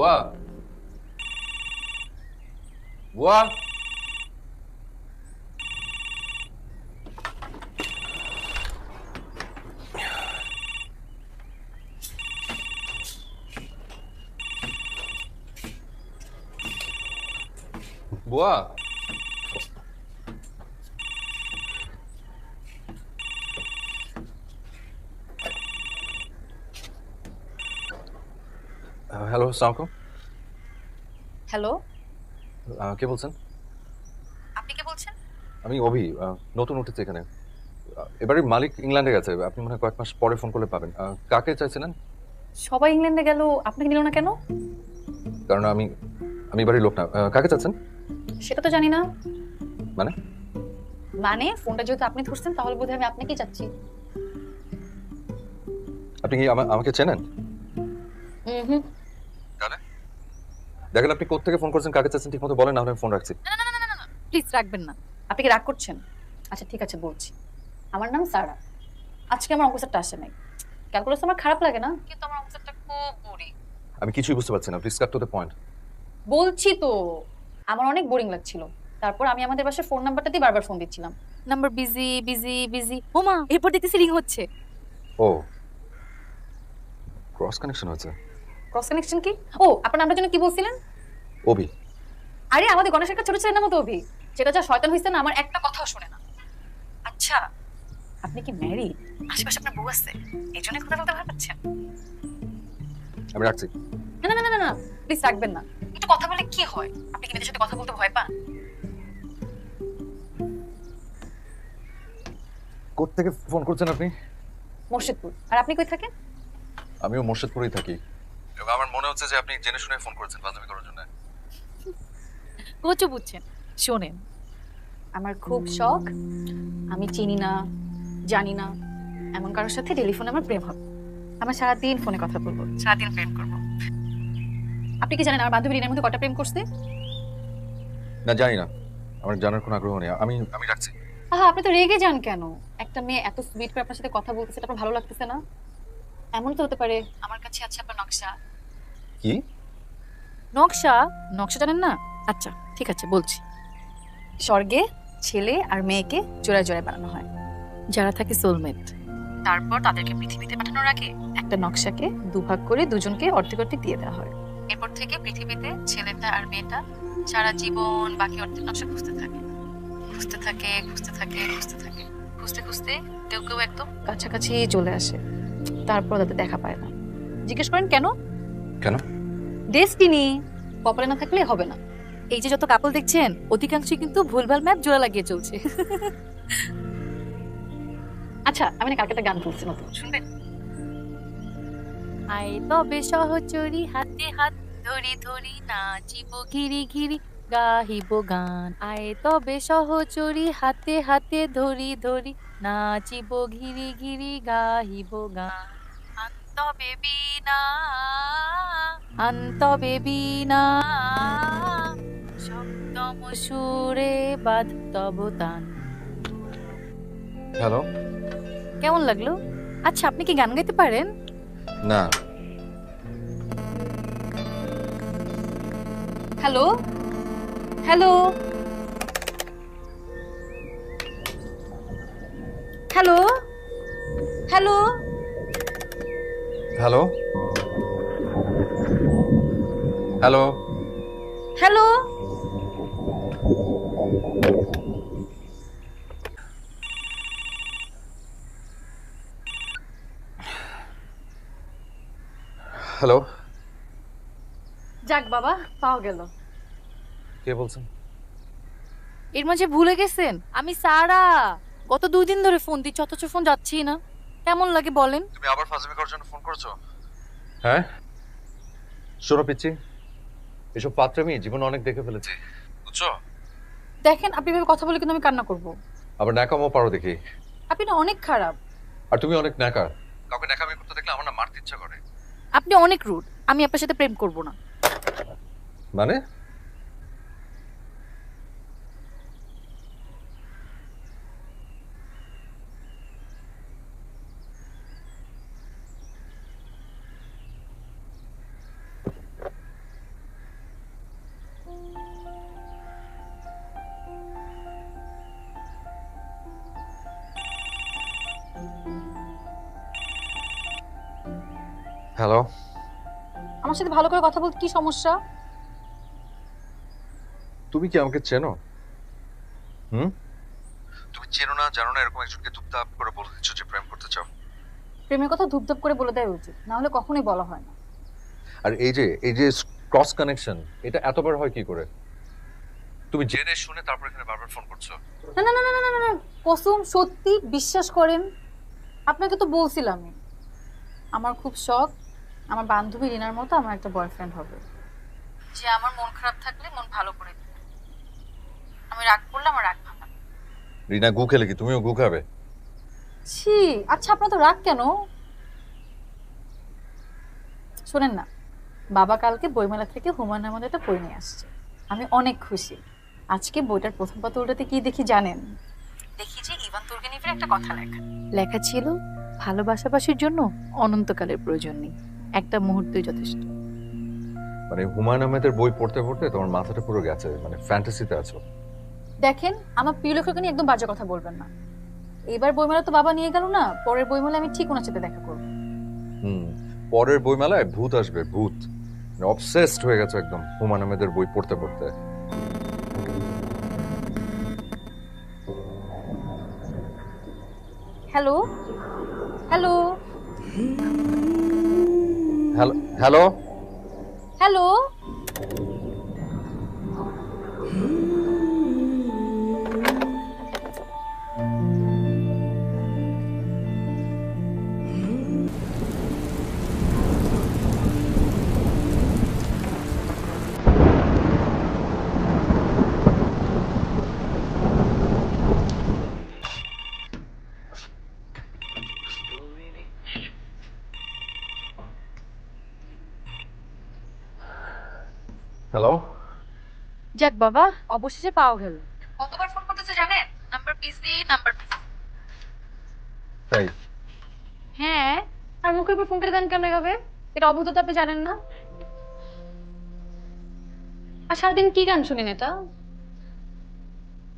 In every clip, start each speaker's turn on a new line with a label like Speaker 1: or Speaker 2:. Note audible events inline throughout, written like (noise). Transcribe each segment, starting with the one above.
Speaker 1: 뭐야? 뭐야? 뭐야? Hello আসসালামু
Speaker 2: hello
Speaker 1: কে বলছেন?
Speaker 2: আপনি কে বলছেন?
Speaker 1: আমি অভি নতুন উঠেছি এখানে। এবারে মালিক ইংল্যান্ডে গেছে আপনি মনে হয় কয়েক মাস পরে ফোন করলে পাবেন। কাকে চাইছিলেন?
Speaker 2: সবাই ইংল্যান্ডে গেল আপনাকে নিল না কেন?
Speaker 1: কারণ আমি আমি বাড়ির লোক না। কাকে চাচ্ছেন?
Speaker 2: সেটা তো জানি না।
Speaker 1: মানে?
Speaker 2: মানে ফোনটা যেহেতু আপনি ধরছেন তাহলে বোধহয় আমি আপনাকেই চাচ্ছি।
Speaker 1: আপনি কি আমা- আমাকে চেনেন?
Speaker 2: হুম
Speaker 1: তাহলে দেখেন আপনি কোথেকে ফোন করছেন কাকে চাচ্ছেন ঠিক মতো বলেন না আমি ফোন রাখছি।
Speaker 2: না না না না প্লিজ রাখবেন না। আপনি কি রাগ করছেন? আচ্ছা ঠিক আছে বলছি। আমার নাম সারা। আজকে আমার অঙ্কসারটা আসে নাই। ক্যালকুলাস আমার খারাপ লাগে না? কিন্তু আমার অঙ্কসারটা খুব বোরিং
Speaker 1: আমি কিছুই বুঝতে পারছি না please cut to the point
Speaker 2: বলছি তো আমার অনেক বোরিং লাগছিল। তারপর আমি আমাদের বাসার ফোন নাম্বারটা দিয়ে বারবার ফোন দিচ্ছিলাম। নাম্বার বিজি বিজি বিজি ওমা এরপর দেখতেছি রিং হচ্ছে।
Speaker 1: ও ক্রস কানেকশন হয়েছে।
Speaker 2: ক্রস কানেকশন কি? ও আপনার নামটার জন্য কি বলছিলেন?
Speaker 1: অভি।
Speaker 2: আরে আমাদের গণেশ একটা ছোট ছেলের নামও তো অভি। যেটা যা শয়তান হইছে না আমার একটা কথাও শুনে না। আচ্ছা আপনি কি ম্যারিড আশেপাশে আপনার বউ আছে? এই জন্য কথা বলতে ভয় পাচ্ছেন?
Speaker 1: আমি রাখছি।
Speaker 2: না না না না না প্লিজ রাখবেন না। একটু কথা বলে কি হয়? আপনি কি মেয়েদের সাথে কথা বলতে ভয় পান?
Speaker 1: কোথেকে ফোন করছেন আপনি?
Speaker 2: মোর্শেদপুর। আর আপনি কই থাকেন?
Speaker 1: আমিও মোর্শেদপুরেই থাকি। আমার মনে হচ্ছে যে আপনি জেনে শুনে ফোন করেছেন বাজামি করার জন্য।
Speaker 2: কচু বুঝছেন শোনেন আমার খুব শখ আমি চিনি না জানি না এমন কারোর সাথে টেলিফোনে আমার প্রেম হবে। আমার সারাদিন ফোনে কথা বলব সারাদিন প্রেম করব। আপনি কি জানেন আমার বান্ধবী রিনার মধ্যে কটা প্রেম করছে?
Speaker 1: না জানি না। আমার জানার কোনো আগ্রহ নেই। আমি আমি রাখছি।
Speaker 2: আহা আপনি তো রেগে যান কেন? একটা মেয়ে এত সুইট করে আপনার সাথে কথা বলতেছে এটা আপনার ভালো লাগতেছে না? এমন তো হতে পারে। আমার কাছে আছে আপনার নকশা।
Speaker 1: কি?
Speaker 2: নকশা? নকশা জানেন না? আচ্ছা ঠিক আছে বলছি। স্বর্গে ছেলে আর মেয়েকে জোড়ায় জোড়ায় বানানো হয়। যারা থাকে সোলমেট তারপর তাদেরকে পৃথিবীতে পাঠানোর আগে একটা নকশাকে দুভাগ করে দুজনকে অর্ধেক অর্ধেক দিয়ে দেওয়া হয়। এরপর থেকে পৃথিবীতে ছেলেটা আর মেয়েটা সারা জীবন বাকি অর্ধেক নকশা খুঁজতে থাকে। খুঁজতে থাকে খুঁজতে থাকে খুঁজতে থাকে। খুঁজতে খুঁজতে কেউ কেউ একদম কাছাকাছি চলে আসে। তারপর তাদের দেখা পায় না। জিজ্ঞেস করেন কেন?
Speaker 1: কেন?
Speaker 2: ডেস্টিনি কপালে না থাকলে হবে না। এই যে যত কাপল দেখছেন অধিকাংশই কিন্তু ভুলভাল ম্যাপ জোড়া লাগিয়ে চলছে। (laughs) আচ্ছা আমি না কালকে একটা গান তুলছি নতুন শুনবেন? আয় তবে সহচরি হাতে হাত ধরি ধরি নাচিব ঘিরি ঘিরি গাহিব গান। আয় তবে সহচরি হাতে হাতে ধরি ধরি নাচিব ঘিরি ঘিরি গাহিব গান। আন্ত বেবিনা বেবিনা সপ্তম সুরে বাদ তব তান।
Speaker 1: হ্যালো।
Speaker 2: কেমন লাগল? আচ্ছা আপনি কি গান গাইতে পারেন?
Speaker 1: না।
Speaker 2: Hello. Hello. Hello. Hello.
Speaker 1: Hello hello
Speaker 2: hello
Speaker 1: hello
Speaker 2: যাক বাবা পাওয়া গেল।
Speaker 1: কে বলছেন?
Speaker 2: এর মাঝে ভুলে গেছেন? আমি সারা গত দুই দিন ধরে ফোন দিচ্ছি অথচ ফোন যাচ্ছি না। কেমন লাগে বলেন?
Speaker 1: তুমি আবার ফাজলামি করার জন্য ফোন করছ? হ্যাঁ। শোনো পিচ্ছি এসব পাত্রামি জীবন অনেক দেখে ফেলেছি। বুঝছ?
Speaker 2: দেখেন আপনি এভাবে কথা বলে কিন্তু আমি কান্না করব।
Speaker 1: আবার ন্যাকামও পারো দেখি।
Speaker 2: আপনি না অনেক খারাপ।
Speaker 1: আর তুমি অনেক ন্যাকা। কাউকে ন্যাকামি করতে দেখলে আমার না মারতে ইচ্ছা করে।
Speaker 2: আপনি অনেক রুড। আমি আপনার সাথে প্রেম করব না।
Speaker 1: মানে? হ্যালো।
Speaker 2: আমার সাথে ভালো করে কথা বলতে কি সমস্যা?
Speaker 1: তুমি কি আমাকে চেনো? হুম? তুমি চেনো না জানো না এরকম একজনকে টুপটাপ করে বলে দিচ্ছ যে প্রেম করতে চাও।
Speaker 2: প্রেমের কথা ধুপধাপ করে বলে দেওয়া উচিত না হলে কখনোই বলা হয় না।
Speaker 1: আর এই যে এই যে ক্রস কানেকশন এটা এতবার হয় কি করে? তুমি জেনে শুনে তারপর এখানে বারবার ফোন করছ?
Speaker 2: না না না না না না, কসম সত্যি বিশ্বাস করেন আপনাকে তো বলছিলামই আমার খুব শখ আমার বান্ধবী রিনার মতো আমার একটা বয়ফ্রেন্ড হবে। যে আমার মন খারাপ থাকলে মন ভালো করে দিবে। আমি রাগ করলে আমার রাগ ভাঙাবে।
Speaker 1: রিনা গু খেলে কি? তুমিও গু খাবে?
Speaker 2: ছি আচ্ছা আপনার তো রাগ কেন? শোনেন না বাবা কালকে বইমেলা থেকে হুমায়ুন আহমেদ একটা বই নিয়ে আসছে। আমি অনেক খুশি। আজকে বইটার প্রথম পাতা উল্টাতে কি দেখি জানেন? দেখি যে ইভান তুর্গেনিভের একটা কথা লেখা। লেখা ছিল ভালোবাসাবাসির জন্য অনন্তকালের প্রয়োজন নেই। একটা মুহূর্তই যথেষ্ট।
Speaker 1: মানে হুমায়ুন আহমেদের বই পড়তে পড়তে তোমার মাথাটা পুরো গেছে মানে ফ্যান্টাসিতে আছো।
Speaker 2: দেখেন আমার প্রিয় লেখককে নিয়ে একদম বাজে কথা বলবেন না। এবার বইমেলা তো বাবা নিয়ে গেল না পরের বইমেলা আমি ঠিক ওনার সাথে দেখা করব।
Speaker 1: হুম পরের বইমেলায় ভূত আসবে ভূত। অবসেসড হয়ে গেছে একদম হুমায়ুন আহমেদের বই পড়তে পড়তে।
Speaker 2: Hello hello
Speaker 1: hello hello
Speaker 2: hello
Speaker 1: hello
Speaker 2: যাক বাবা অবশেষে পাওয়া গেল। কতবার ফোন করতেছে জানেন? নাম্বার পিসি নাম্বার
Speaker 1: তাই?
Speaker 2: হ্যাঁ। আর মুখে উপর ফোন করে দেন কেন হবে এটা অবুধ আপনি জানেন না। আর সারাদিন কি গান শুনেন এটা?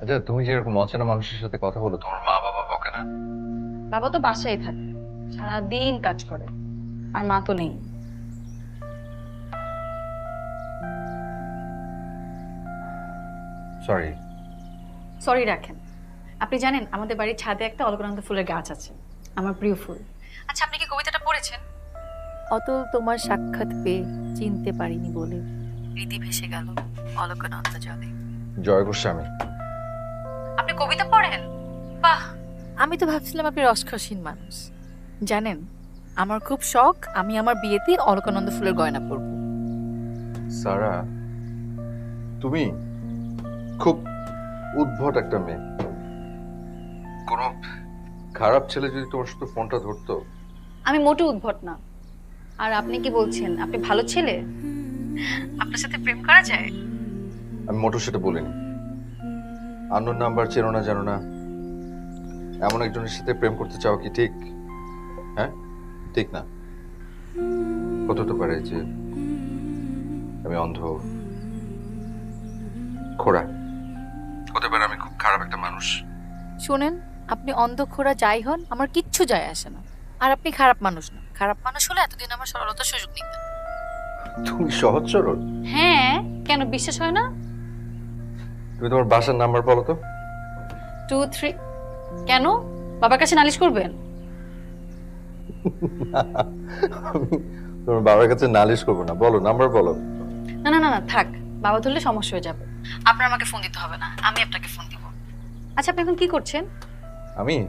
Speaker 1: আচ্ছা তুমি যে এরকম অচেনা মানুষের সাথে কথা বলো তোমার মা বাবা বকে না।
Speaker 2: বাবা তো বাসায় থাকে সারাদিন কাজ করে আর মা তো নেই।
Speaker 1: সরি
Speaker 2: সরি রাখেন। আপনি জানেন আমাদের বাড়ির ছাদে একটা অলকানন্দ ফুলের গাছ আছে। আমার প্রিয় ফুল। আচ্ছা আপনি কি কবিতাটা পড়েছেন? অতল তোমার সাক্ষাৎ পেয়ে চিনতে পারিনি বলে। রীতি ভেসে গেল অলকানন্দ জলে।
Speaker 1: জয় গোস্বামী।
Speaker 2: আপনি কবিতা পড়েন? বাহ! আমি তো ভাবছিলাম আপনি রসখসীন মানুষ। জানেন আমার খুব শখ আমি আমার বিয়েতে অলকানন্দ ফুলের গয়না পরব।
Speaker 1: সারা তুমি খুব উদ্ভট একটা মেয়ে। কোনো খারাপ ছেলে যদি তোমার সাথে ফোনটা ধরতো?
Speaker 2: আমি মোটে উদ্ভট না। আর আপনি কি বলছেন? আপনি ভালো ছেলে? আপনার সাথে প্রেম করা যায়?
Speaker 1: আমি মোটর সেটা বলিনি। আন্নোর নাম্বার চেনো না জানো না। এমন একজনের সাথে প্রেম করতে চাও কি ঠিক? হ্যাঁ? ঠিক না। কত তো পারে যে আমি অন্ধ খোড়া একটা মানুষ।
Speaker 2: শোনেন আপনি অন্ধখোরা যাই হন আমার কিচ্ছু যায় আসে না। আর আপনি খারাপ মানুষ না। খারাপ মানুষ হলে এতদিন আমার সরলতার সুযোগ নিতেন
Speaker 1: তুমি সহজ সরল।
Speaker 2: হ্যাঁ কেন বিশ্বাস হয় না?
Speaker 1: তুমি তোমার বাসার নাম্বার বলো তো।
Speaker 2: টু থ্রি কেন? বাবার কাছে নালিশ করবেন?
Speaker 1: তোমার বাবার কাছে নালিশ করব না। বলো নাম্বার বলো।
Speaker 2: না না না না থাক। বাবা ধরলে সমস্যা হয়ে যাবে। আপনার আমাকে ফোন দিতে হবে না। আমি আপনাকে ফোন দিব। আচ্ছা আপনি এখন কি করছেন?
Speaker 1: আমি?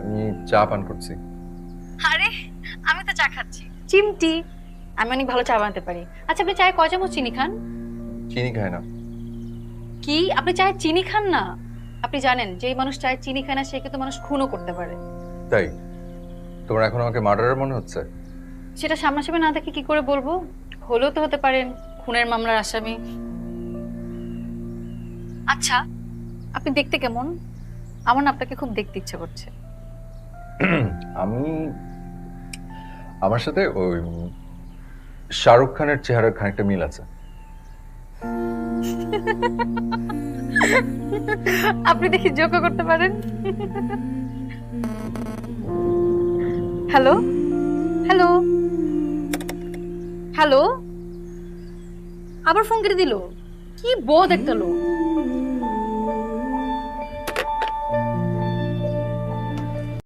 Speaker 1: আমি চা পান করছি।
Speaker 2: আরে আমি তো চা খাচ্ছি। চিমটি আমি অনেক ভালো চা বানাতে পারি। আচ্ছা আপনি চায়ে কয় চামচ চিনি খান?
Speaker 1: চিনি খায় না।
Speaker 2: কি? আপনি চায়ে চিনি খান না? আপনি জানেন যেই মানুষ চায়ে চিনি খায় না সে কিন্তু মানুষ খুনও করতে পারে।
Speaker 1: তাই? তোমার এখন আমাকে মার্ডারের মনে হচ্ছে?
Speaker 2: সেটা সামনাসামনি না দেখে কি করে বলব? হলেও তো হতে পারেন খুনের মামলার আসামি। আচ্ছা আপনি দেখতে কেমন? আমার না আপনাকে খুব দেখতে ইচ্ছে করছে।
Speaker 1: আমি আমার সাথে ওই শাহরুখ খানের চেহারার খানিকটা মিল আছে।
Speaker 2: আপনি দেখি যোগ্য করতে পারেন। হ্যালো? হ্যালো? হ্যালো? আবার ফোন কেটে দিল? কি বোধ একটা লোক।